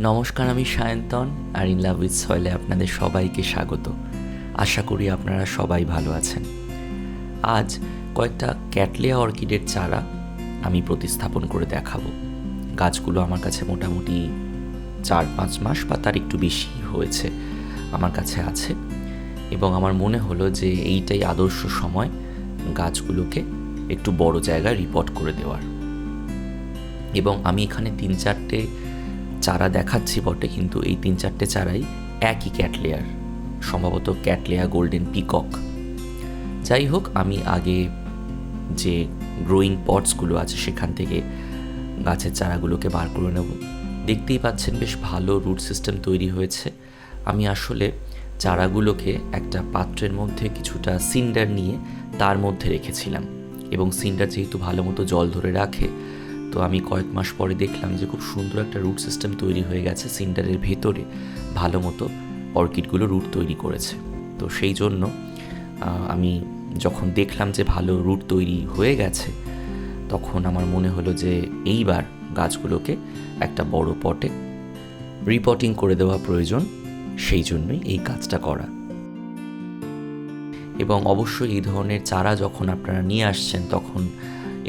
নমস্কার, আমি সায়ন্তন আর ইন লাভ উইথ সয়েলে আপনাদের সবাইকে স্বাগত। আশা করি আপনারা সবাই ভালো আছেন। আজ কয়েকটা ক্যাটলিয়া অর্কিডের চারা আমি প্রতিস্থাপন করে দেখাবো। গাছগুলো আমার কাছে মোটামুটি চার পাঁচ মাস বা তার একটু বেশি হয়েছে আমার কাছে আছে এবং আমার মনে হলো যে এইটাই আদর্শ সময় গাছগুলোকে একটু বড় জায়গায় রিপোর্ট করে দেওয়ার। এবং আমি এখানে তিন চারটে চারা দেখাচ্ছি বটে, কিন্তু এই তিন চারটে চারাই একই ক্যাটলেয়ার সম্ভবত ক্যাটলেয়া গোল্ডেন পিকক যাই হোক, আমি আগে যে গ্রোয়িং পটসগুলো আছে সেখান থেকে গাছের চারাগুলোকে বার করে নেব। দেখতেই পাচ্ছেন বেশ ভালো রুট সিস্টেম তৈরি হয়েছে। আমি আসলে চারাগুলোকে একটা পাত্রের মধ্যে কিছুটা সিন্ডার নিয়ে তার মধ্যে রেখেছিলাম। এবং সিন্ডার যেহেতু ভালো মতো জল ধরে রাখে তো আমি কয়েক মাস পরে দেখলাম যে খুব সুন্দর একটা রুট সিস্টেম তৈরি হয়ে গেছে সিন্ডারের ভেতরে। ভালো মতো অর্কিডগুলো রুট তৈরি করেছে। তো সেই জন্য আমি যখন দেখলাম যে ভালো রুট তৈরি হয়ে গেছে, তখন আমার মনে হলো যে এইবার গাছগুলোকে একটা বড় পটে রিপোর্টিং করে দেওয়া প্রয়োজন, সেই জন্যই এই কাজটা করা। এবং অবশ্যই এই ধরনের চারা যখন আপনারা নিয়ে আসছেন, তখন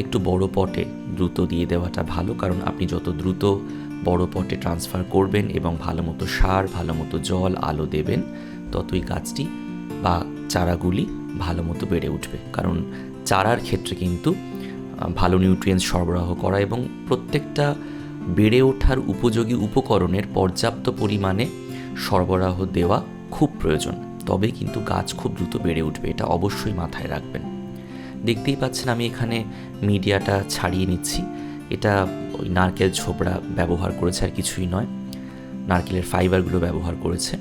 একটু বড় পটে দ্রুত দিয়ে দেওয়াটা ভালো, কারণ আপনি যত দ্রুত বড় পটে ট্রান্সফার করবেন এবং ভালো মতো সার, ভালো মতো জল, আলো দেবেন, ততই গাছটি বা চারাগুলি ভালো মতো বেড়ে উঠবে। কারণ চারার ক্ষেত্রে কিন্তু ভালো নিউট্রিয়েন্টস সরবরাহ করা এবং প্রত্যেকটা বেড়ে ওঠার উপযোগী উপকরণের পর্যাপ্ত পরিমাণে সরবরাহ দেওয়া খুব প্রয়োজন। তবে কিন্তু গাছ খুব দ্রুত বেড়ে উঠবে, এটা অবশ্যই মাথায় রাখবেন। দেখতেই পাচ্ছেন আমি এখানে মিডিয়াটা ছাড়িয়ে নিচ্ছি। এটা ওই নারকেল ছোবড়া ব্যবহার করেছে আর কিছুই নয়। নারকেলের ফাইবারগুলো ব্যবহার করেছে।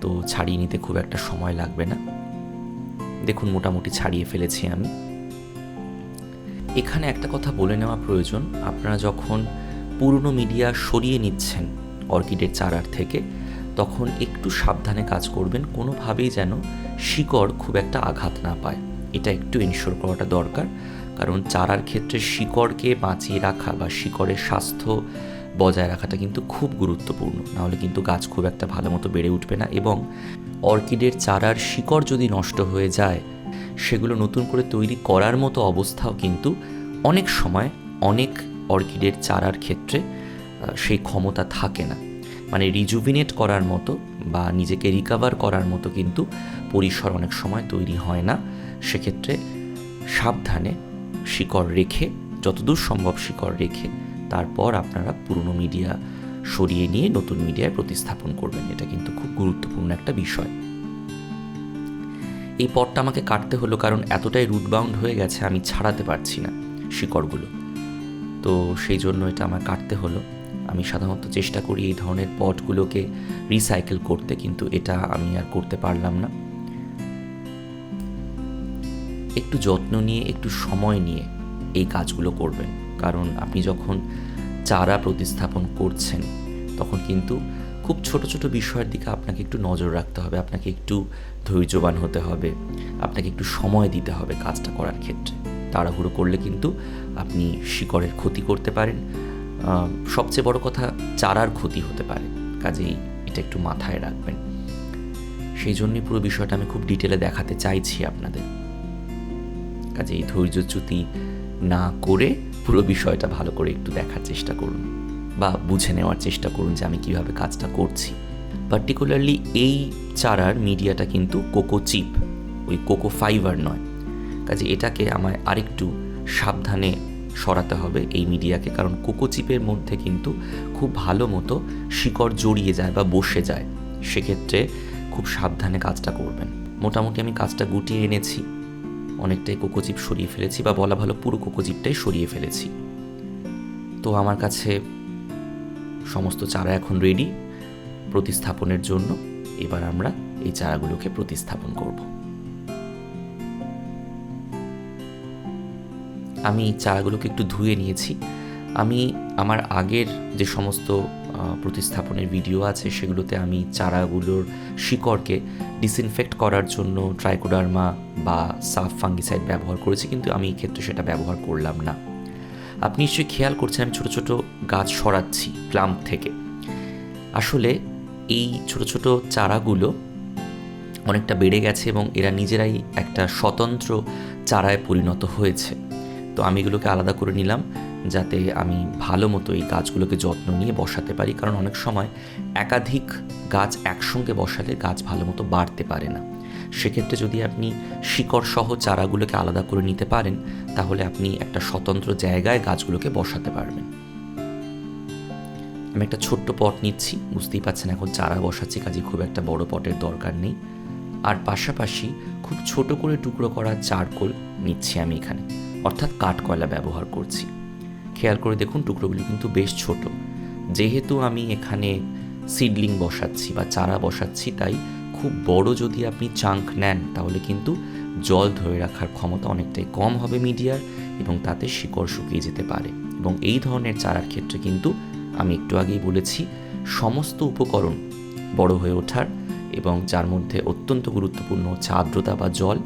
তো ছাড়িয়ে নিতে খুব একটা সময় লাগবে না। দেখুন মোটামুটি ছাড়িয়ে ফেলেছি আমি। এখানে একটা কথা বলে নেওয়া প্রয়োজন। আপনারা যখন পুরনো মিডিয়া সরিয়ে নিচ্ছেন অর্কিডের চারার থেকে, তখন একটু সাবধানে কাজ করবেন। কোনোভাবেই যেন শিকড় খুব একটা আঘাত না পায়। এটা একটু ইনশোর করাটা দরকার। কারণ চারার ক্ষেত্রে শিকড়কে বাঁচিয়ে রাখা বা শিকড়ের স্বাস্থ্য বজায় রাখাটা কিন্তু খুব গুরুত্বপূর্ণ। নাহলে কিন্তু গাছ খুব একটা ভালো মতো বেড়ে উঠবে না এবং অর্কিডের চারার শিকড় যদি নষ্ট হয়ে যায়, সেগুলো নতুন করে তৈরি করার মতো অবস্থাও কিন্তু অনেক সময় অনেক অর্কিডের চারার ক্ষেত্রে সেই ক্ষমতা থাকে না। মানে রিজুভিনেট করার মতো বা নিজেকে রিকাভার করার মতো কিন্তু পরিসর অনেক সময় তৈরি হয় না। সেক্ষেত্রে সাবধানে শিকড় রেখে, যতদূর সম্ভব শিকড় রেখে, তারপর আপনারা পুরনো মিডিয়া সরিয়ে নিয়ে নতুন মিডিয়ায় প্রতিস্থাপন করবেন। এটা কিন্তু খুব গুরুত্বপূর্ণ একটা বিষয়। এই পটটা আমাকে কাটতে হলো কারণ এতটাই রুটবাউন্ড হয়ে গেছে, আমি ছাড়াতে পারছি না শিকড়গুলো। তো সেই জন্য এটা আমার কাটতে হলো। আমি সাধারণত চেষ্টা করি এই ধরনের পটগুলোকে রিসাইকেল করতে, কিন্তু এটা আমি আর করতে পারলাম না। একটু যত্ন নিয়ে, একটু সময় নিয়ে এই কাজগুলো করবেন। কারণ আপনি যখন চারা প্রতিস্থাপন করছেন, তখন কিন্তু খুব ছোট ছোট বিষয়ের দিকে আপনাকে একটু নজর রাখতে হবে, আপনাকে একটু ধৈর্যবান হতে হবে, আপনাকে একটু সময় দিতে হবে কাজটা করার ক্ষেত্রে। তাড়াহুড়ো করলে কিন্তু আপনি শিকড়ের ক্ষতি করতে পারেন। সবচেয়ে বড় কথা, চারার ক্ষতি হতে পারে। কাজেই এটা একটু মাথায় রাখবেন। সেই জন্যই পুরো বিষয়টা আমি খুব ডিটেলে দেখাতে চাইছি আপনাদের। কাজে এই ধৈর্যচ্যুতি না করে পুরো বিষয়টা ভালো করে একটু দেখার চেষ্টা করুন বা বুঝে নেওয়ার চেষ্টা করুন যে আমি কীভাবে কাজটা করছি। পার্টিকুলারলি এই চারার মিডিয়াটা কিন্তু কোকো চিপ, ওই কোকো ফাইবার নয়। কাজে এটাকে আমায় আরেকটু সাবধানে সরাতে হবে এই মিডিয়াকে, কারণ কোকো চিপের মধ্যে কিন্তু খুব ভালো মতো শিকড় জড়িয়ে যায় বা বসে যায়। সেক্ষেত্রে খুব সাবধানে কাজটা করবেন। মোটামুটি আমি কাজটা গুটিয়ে এনেছি। অনেকটাই কোকোচিপ সরিয়ে ফেলেছি বা বলা ভালো পুরো কোকোচিপটাই সরিয়ে ফেলেছি। তো আমার কাছে সমস্ত চারা এখন রেডি প্রতিস্থাপনের জন্য। এবার আমরা এই চারাগুলোকে প্রতিস্থাপন করব। আমি চারাগুলোকে একটু ধুয়ে নিয়েছি। আমি আমার আগের যে সমস্ত প্রতিস্থাপনের ভিডিও আছে, সেগুলোতে আমি চারাগুলোর শিকড়কে ডিসইনফেক্ট করার জন্য ট্রাইকোডার্মা বা সাফ ফাঙ্গিসাইড ব্যবহার করেছি, কিন্তু আমি এই ক্ষেত্রে সেটা ব্যবহার করলাম না। আপনি নিশ্চয়ই খেয়াল করছেন, আমি ছোটো ছোটো গাছ সরাচ্ছি প্লাম্প থেকে। আসলে এই ছোট ছোট চারাগুলো অনেকটা বেড়ে গেছে এবং এরা নিজেরাই একটা স্বতন্ত্র চারায় পরিণত হয়েছে। তো আমি এগুলোকে আলাদা করে নিলাম। যাতে আমি ভালো মতো এই গাছগুলোকে যত্ন নিয়ে বসাতে পারি। কারণ অনেক সময় একাধিক গাছ একসঙ্গে বসালে গাছ ভালো মতো বাড়তে পারে না। সেক্ষেত্রে যদি আপনি শিকড় সহ চারাগুলোকে আলাদা করে নিতে পারেন, তাহলে আপনি একটা স্বতন্ত্র জায়গায় গাছগুলোকে বসাতে পারবেন। আমি একটা ছোট্ট পট নিচ্ছি। বুঝতেই পারছেন এখন চারা বসাচ্ছি, কাজে খুব একটা বড় পটের দরকার নেই। আর পাশাপাশি খুব ছোট করে টুকরো করা চারকোল নিচ্ছি আমি এখানে। অর্থাৎ কাঠকয়লা ব্যবহার করছি। খেয়াল করে দেখুন, টুকরোগুলি কিন্তু বেশ ছোট। যেহেতু আমি এখানে সিডলিং বসাচ্ছি বা চারা বসাচ্ছি, তাই খুব বড় যদি আপনি চাঙ্ক নেন, তাহলে কিন্তু জল ধরে রাখার ক্ষমতা অনেকটাই কম হবে মিডিয়ার এবং তাতে শিকড় শুকিয়ে যেতে পারে। এবং এই ধরনের চারার ক্ষেত্রে কিন্তু আমি একটু আগেই বলেছি, সমস্ত উপকরণ বড় হয়ে ওঠার এবং যার মধ্যে অত্যন্ত গুরুত্বপূর্ণ হচ্ছে আর্দ্রতা বা জল,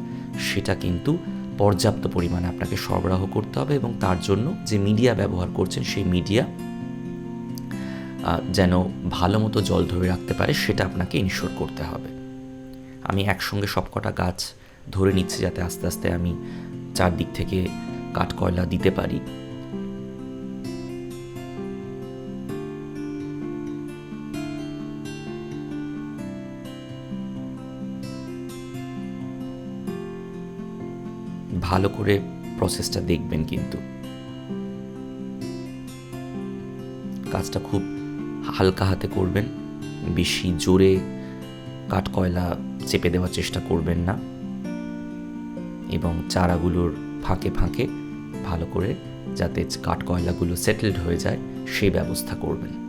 সেটা কিন্তু পর্যাপ্ত পরিমাণে আপনাকে সরবরাহ করতে হবে এবং তার জন্য যে মিডিয়া ব্যবহার করছেন সেই মিডিয়া যেন ভালো মতো জল ধরে রাখতে পারে সেটা আপনাকে ইনশোর করতে হবে। আমি একসঙ্গে সবকটা গাছ ধরে নিচ্ছি যাতে আস্তে আস্তে আমি চারদিক থেকে কাঠ কয়লা দিতে পারি। ভালো করে প্রসেসটা দেখবেন কিন্তু। কাজটা খুব হালকা হাতে করবেন, বেশি জোরে কাঠকয়লা চেপে দেওয়ার চেষ্টা করবেন না এবং চারাগুলোর ফাঁকে ফাঁকে ভালো করে যাতে কাঠকয়লাগুলো সেটেলড হয়ে যায় সেই ব্যবস্থা করবেন।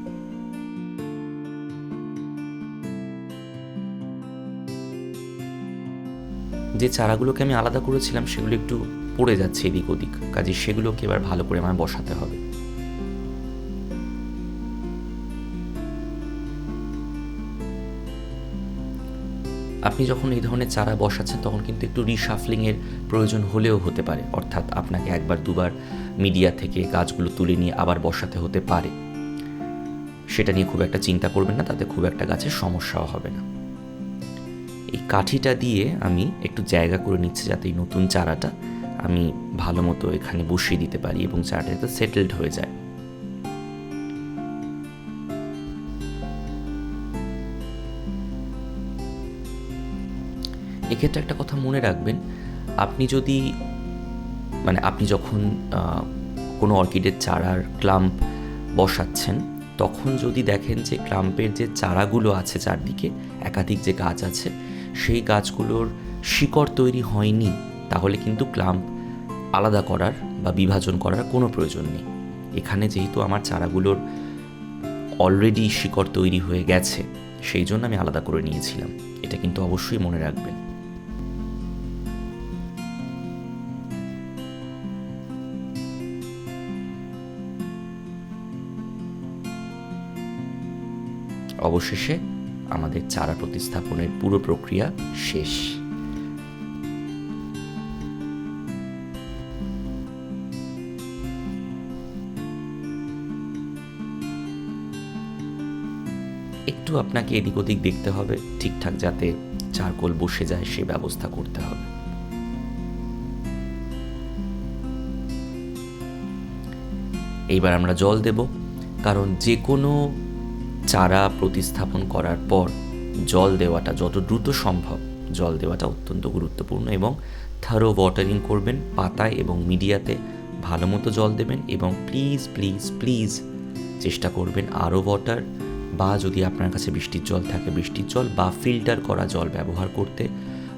যে চারাগুলোকে আমি আলাদা করেছিলাম, সেগুলো একটু পড়ে যাচ্ছে এদিক ওদিক। কাজে সেগুলোকে এবার ভালো করে আমার বসাতে হবে। আপনি যখন এই ধরনের চারা বসাচ্ছেন, তখন কিন্তু একটু রিসাফলিংয়ের প্রয়োজন হলেও হতে পারে। অর্থাৎ আপনাকে একবার, দুবার মিডিয়া থেকে গাছগুলো তুলে নিয়ে আবার বসাতে হতে পারে। সেটা নিয়ে খুব একটা চিন্তা করবেন না, তাতে খুব একটা গাছের সমস্যাও হবে না। এই কাঠিটা দিয়ে আমি একটু জায়গা করে নিচ্ছি যাতে এই নতুন চারাটা আমি ভালো মতো এখানে বসিয়ে দিতে পারি এবং চারাটা যাতে সেটেলড হয়ে যায়। এক্ষেত্রে একটা কথা মনে রাখবেন, আপনি যদি মানে আপনি যখন কোনো অর্কিডের চারার ক্লাম্প বসাচ্ছেন, তখন যদি দেখেন যে ক্লাম্পের যে চারাগুলো আছে চারদিকে, একাধিক যে গাছ আছে সেই গাছগুলোর শিকড় তৈরি হয়নি, তাহলে কিন্তু ক্লাম্প আলাদা করার বা বিভাজন করার কোনো প্রয়োজন নেই। এখানে যেহেতু আমার চারাগুলোর অলরেডি শিকড় তৈরি হয়ে গেছে, সেই জন্য আমি আলাদা করে নিয়েছিলাম। এটা কিন্তু অবশ্যই মনে রাখবেন। অবশেষে আমাদের চারা প্রতিস্থাপনের পুরো প্রক্রিয়া শেষ। একটু আপনাকে এদিক ওদিক দেখতে হবে, ঠিকঠাক যাতে চারকোল বসে যায় সে ব্যবস্থা করতে হবে। এইবার আমরা জল দেব, কারণ যে কোনো চারা প্রতিস্থাপন করার পর জল দেওয়াটা যত দ্রুত সম্ভব, জল দেওয়াটা অত্যন্ত গুরুত্বপূর্ণ এবং থারো ওয়াটারিং করবেন, পাতায় এবং মিডিয়াতে ভালো মতো জল দেবেন এবং প্লিজ প্লিজ প্লিজ চেষ্টা করবেন আরও ওয়াটার বা যদি আপনার কাছে বৃষ্টির জল থাকে বৃষ্টির জল বা ফিল্টার করা জল ব্যবহার করতে।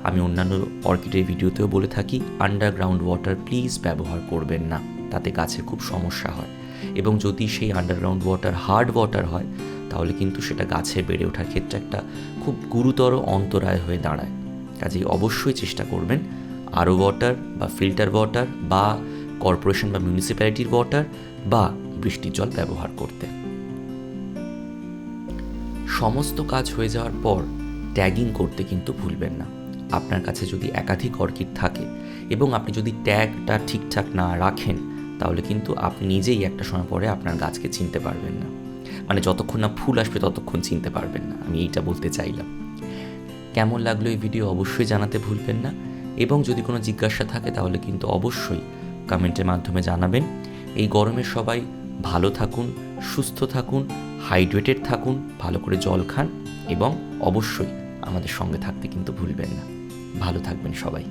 আমি অন্যান্য অর্কিডের ভিডিওতেও বলে থাকি আন্ডারগ্রাউন্ড ওয়াটার প্লিজ ব্যবহার করবেন না, তাতে গাছের খুব সমস্যা হয়। এবং যদি সেই আন্ডারগ্রাউন্ড ওয়াটার হার্ড ওয়াটার হয়, তাহলে কিন্তু সেটা গাছে বেড়ে ওঠার ক্ষেত্রে একটা খুব গুরুতর অন্তরায় হয়ে দাঁড়ায়। কাজেই অবশ্যই চেষ্টা করবেন আরও ওয়াটার বা ফিল্টার ওয়াটার বা কর্পোরেশন বা মিউনিসিপ্যালিটির ওয়াটার বা বৃষ্টির জল ব্যবহার করতে। সমস্ত কাজ হয়ে যাওয়ার পর ট্যাগিং করতে কিন্তু ভুলবেন না। আপনার কাছে যদি একাধিক অর্কিড থাকে এবং আপনি যদি ট্যাগটা ঠিকঠাক না রাখেন তাহলে কিন্তু আপনি নিজেই একটা সময় পরে আপনার গাছকে চিনতে পারবেন না। মানে যতক্ষণ না ফুল আসবে ততক্ষণ চিনতে পারবেন না। আমি এইটা বলতে চাইলাম। কেমন লাগল এই ভিডিও অবশ্যই জানাতে ভুলবেন না। এবং যদি কোনো জিজ্ঞাসা থাকে তাহলে কিন্তু অবশ্যই কমেন্টের মাধ্যমে জানাবেন। এই গরমে সবাই ভালো থাকুন, সুস্থ থাকুন হাইড্রেটেড থাকুন, ভালো করে জল খান এবং অবশ্যই আমাদের সঙ্গে থাকতে কিন্তু ভুলবেন না। ভালো থাকবেন সবাই।